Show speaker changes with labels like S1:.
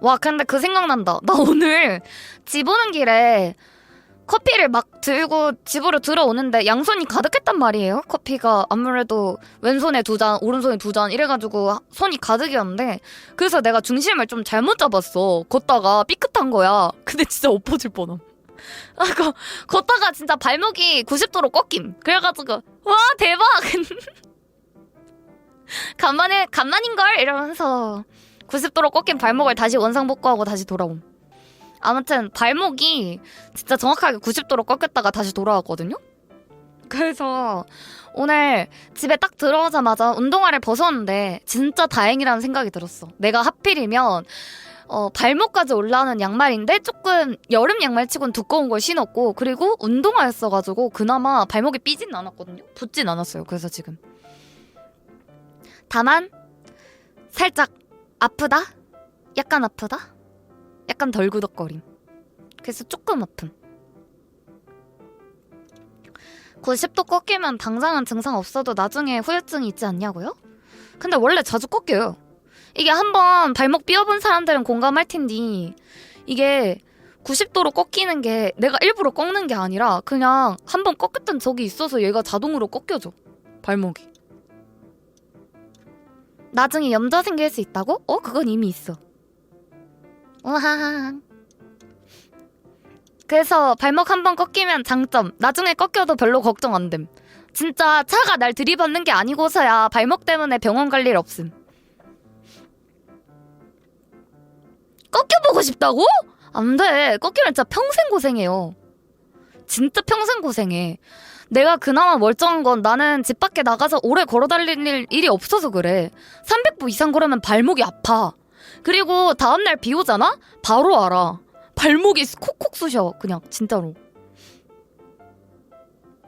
S1: 와 근데 그 생각난다. 나 오늘 집 오는 길에 커피를 막 들고 집으로 들어오는데 양손이 가득했단 말이에요. 커피가 아무래도 왼손에 두 잔, 오른손에 두 잔 이래가지고 손이 가득이었는데 그래서 내가 중심을 좀 잘못 잡았어. 걷다가 삐끗한 거야. 근데 진짜 엎어질 뻔함. 아, 거, 걷다가 진짜 발목이 90도로 꺾임. 그래가지고 와 대박. 간만에 간만인 걸 이러면서 90도로 꺾인 발목을 다시 원상복구하고 다시 돌아옴. 아무튼 발목이 진짜 정확하게 90도로 꺾였다가 다시 돌아왔거든요. 그래서 오늘 집에 딱 들어오자마자 운동화를 벗었는데 진짜 다행이라는 생각이 들었어. 내가 하필이면 어, 발목까지 올라오는 양말인데 조금 여름 양말치곤 두꺼운 걸 신었고 그리고 운동화였어가지고 그나마 발목이 삐진 않았거든요. 붓진 않았어요. 그래서 지금 다만 살짝 아프다? 약간 아프다? 약간 덜 구덕거림. 그래서 조금 아픔. 90도 꺾이면 당장은 증상 없어도 나중에 후유증이 있지 않냐고요? 근데 원래 자주 꺾여요. 이게 한번 발목 삐어본 사람들은 공감할 텐데 이게 90도로 꺾이는 게 내가 일부러 꺾는 게 아니라 그냥 한번 꺾였던 적이 있어서 얘가 자동으로 꺾여져. 발목이. 나중에 염좌 생길 수 있다고? 어, 그건 이미 있어. 우하하. 그래서 발목 한 번 꺾이면 장점. 나중에 꺾여도 별로 걱정 안 됨. 진짜 차가 날 들이받는 게 아니고서야 발목 때문에 병원 갈 일 없음. 꺾여보고 싶다고? 안 돼. 꺾이면 진짜 평생 고생해요. 진짜 평생 고생해. 내가 그나마 멀쩡한 건 나는 집 밖에 나가서 오래 걸어 다닐 일이 없어서 그래. 300보 이상 걸으면 발목이 아파. 그리고 다음날 비 오잖아? 바로 알아. 발목이 콕콕 쑤셔. 그냥 진짜로.